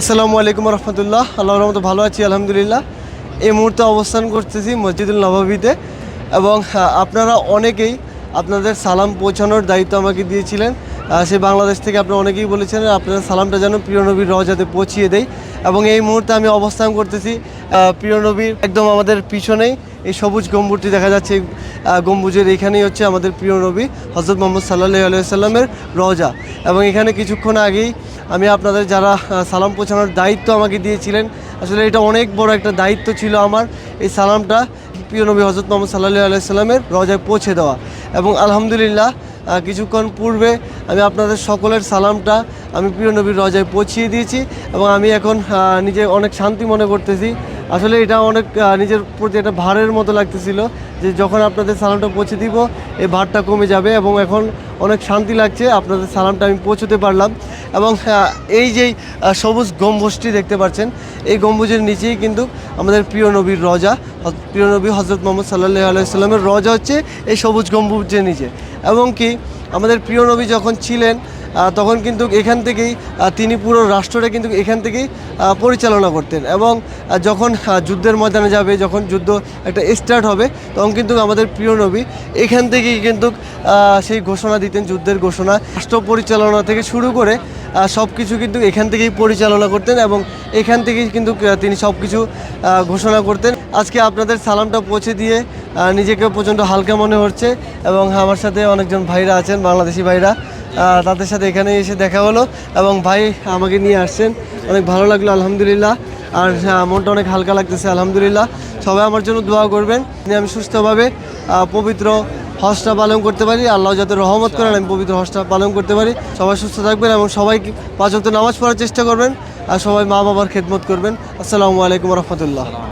আসসালামু আলাইকুম রহমতুল্লাহ। আল্লাহ রহমত ভালো আছি আলহামদুলিল্লাহ। এই মুহূর্তে অবস্থান করতেছি মসজিদুল নবাবিতে এবং আপনারা অনেকেই আপনাদের সালাম পৌঁছানোর দায়িত্ব আমাকে দিয়েছিলেন। সে বাংলাদেশ থেকে আপনারা অনেকেই বলেছেন আপনারা সালামটা যেন প্রিয় নবীর রজাতে পৌঁছিয়ে দেয় এবং এই মুহূর্তে আমি অবস্থান করতেছি আহ, প্রিয় নবীর একদম আমাদের পিছনেই এই সবুজ গম্বুজটি দেখা যাচ্ছে। গম্বুজের এখানেই হচ্ছে আমাদের প্রিয় নবী হজরত মোহাম্মদ সাল্লাহ আলাইসাল্লামের রজা এবং এখানে কিছুক্ষণ আগেই আমি আপনাদের যারা সালাম পৌঁছানোর দায়িত্ব আমাকে দিয়েছিলেন, আসলে এটা অনেক বড় একটা দায়িত্ব ছিল আমার, এই সালামটা প্রিয় নবী হজরত মোহাম্মদ সাল্লাহ আলাইসাল্লামের রজায় পৌঁছে দেওয়া। এবং আলহামদুলিল্লাহ কিছুক্ষণ পূর্বে আমি আপনাদের সকলের সালামটা আমি প্রিয় নবীর রজায় পৌঁছিয়ে দিয়েছি এবং আমি এখন নিজে অনেক শান্তি মনে করতেছি। আসলে এটা অনেক নিজের প্রতি একটা ভারের মতো লাগতেছিল যে যখন আপনাদের সালামটা পৌঁছে দিব এই ভারটা কমে যাবে এবং এখন অনেক শান্তি লাগছে আপনাদের সালামটা আমি পৌঁছতে পারলাম। এবং এই আহ, সবুজ গম্বুজটি দেখতে পাচ্ছেন এই গম্বুজের নিচেই কিন্তু আমাদের প্রিয় নবীর রজা প্রিয় নবী হজরত মোহাম্মদ সাল্লাহ আলাইসাল্লামের রজা হচ্ছে এই সবুজ গম্বুজের নিচে। এবং কি আমাদের প্রিয় নবী যখন ছিলেন তখন কিন্তু এখান থেকেই তিনি পুরো রাষ্ট্রটা কিন্তু এখান থেকেই পরিচালনা করতেন। এবং যখন যুদ্ধের ময়দানে যাবে, যখন যুদ্ধ একটা স্টার্ট হবে, তখন কিন্তু আমাদের প্রিয় নবী এখান থেকেই কিন্তু সেই ঘোষণা দিতেন, যুদ্ধের ঘোষণা। রাষ্ট্র পরিচালনা থেকে শুরু করে সব কিছু কিন্তু এখান থেকেই পরিচালনা করতেন এবং এখান থেকেই কিন্তু তিনি সব কিছু ঘোষণা করতেন। আজকে আপনাদের সালামটা পৌঁছে দিয়ে নিজেকে প্রচণ্ড হালকা মনে হচ্ছে এবং আমার সাথে অনেকজন ভাইরা আছেন, বাংলাদেশি ভাইরা। তাদের সাথে এখানে এসে দেখা হলো এবং ভাই আমাকে নিয়ে আসছেন। অনেক ভালো লাগল, আলহামদুলিল্লাহ। আর মনটা অনেক হালকা লাগতেছে, আলহামদুলিল্লাহ। সবাই আমার জন্য দোয়া করবেন আমি সুস্থভাবে পবিত্র হজটা পালন করতে পারি। আল্লাহ যাতে রহমত করেন, আমি পবিত্র হজটা পালন করতে পারি। সবাই সুস্থ থাকবেন এবং সবাই পাঁচ নামাজ পড়ার চেষ্টা করবেন। আর সবাই মা বাবার খেদমত করবেন। আসসালামু আলাইকুম রহমতুল্লাহ।